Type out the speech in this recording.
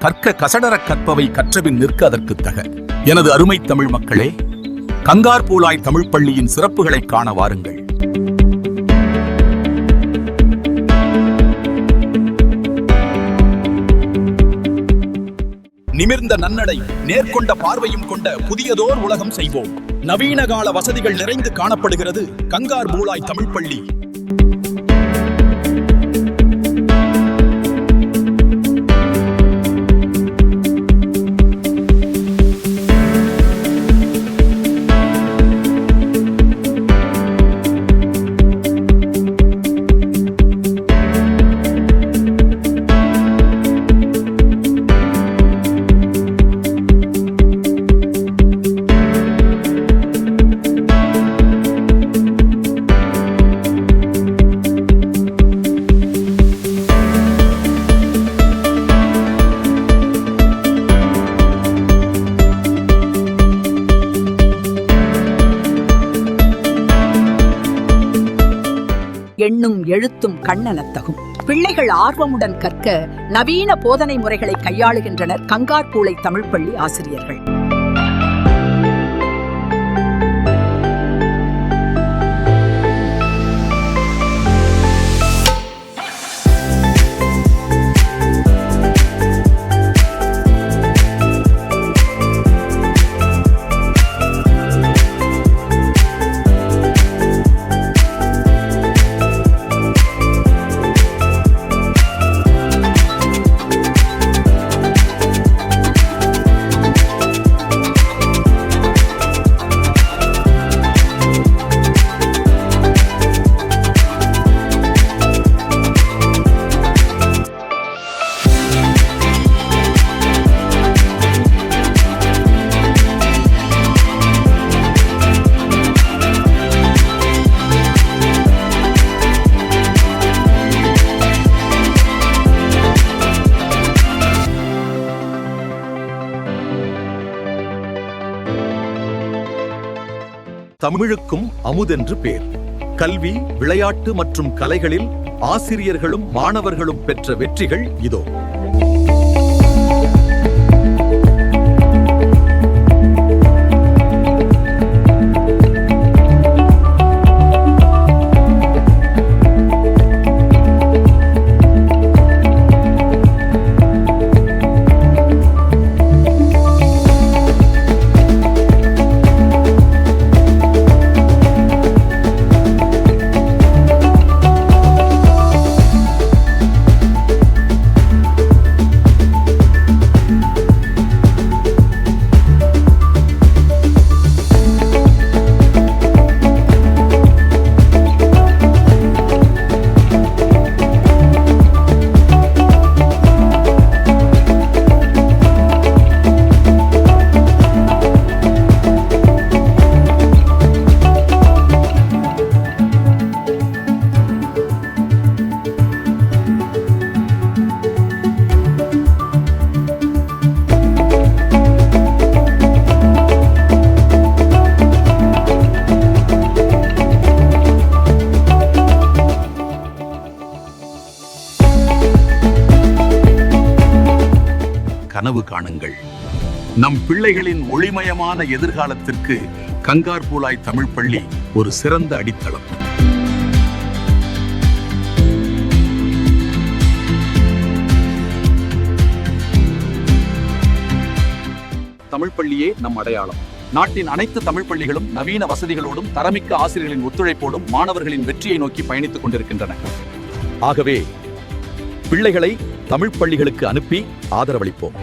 கற்க கசடரக் கற்பவை கற்றபின் நிற்க அதற்கு தக. எனது அருமை தமிழ் மக்களே கங்கார் பூலாய் தமிழ் பள்ளியின் சிறப்புகளை காண வாருங்கள். நிமிர்ந்த நன்னடை நேர்கொண்ட பார்வையும் கொண்ட புதியதோர் உலகம் செய்வோம். நவீன கால வசதிகள் நிறைந்து காணப்படுகிறது கங்கார் பூலாய் தமிழ் பள்ளி. எண்ணும் எழுத்தும் கண்ணனத்தகும். பிள்ளைகள் ஆர்வமுடன் கற்க நவீன போதனை முறைகளை கையாளுகின்றனர் கங்கார்பூளை தமிழ் பள்ளி ஆசிரியர்கள். தமிழுக்கும் அமுதென்று பேர். கல்வி விளையாட்டு மற்றும் கலைகளில் ஆசிரியர்களும் மாணவர்களும் பெற்ற வெற்றிகள் இதோ. கனவு காணுங்கள். நம் பிள்ளைகளின் ஒளிமயமான எதிர்காலத்திற்கு கங்கார்பூலாய் தமிழ் பள்ளி ஒரு சிறந்த அடித்தளம். தமிழ் பள்ளியே நம் அடையாளம். நாட்டின் அனைத்து தமிழ் பள்ளிகளும் நவீன வசதிகளோடும் தரமிக்க ஆசிரியர்களின் ஒத்துழைப்போடும் மாணவர்களின் வெற்றியை நோக்கி பயணித்துக் கொண்டிருக்கின்றன. ஆகவே பிள்ளைகளை தமிழ் பள்ளிகளுக்கு அனுப்பி ஆதரவளிப்போம்.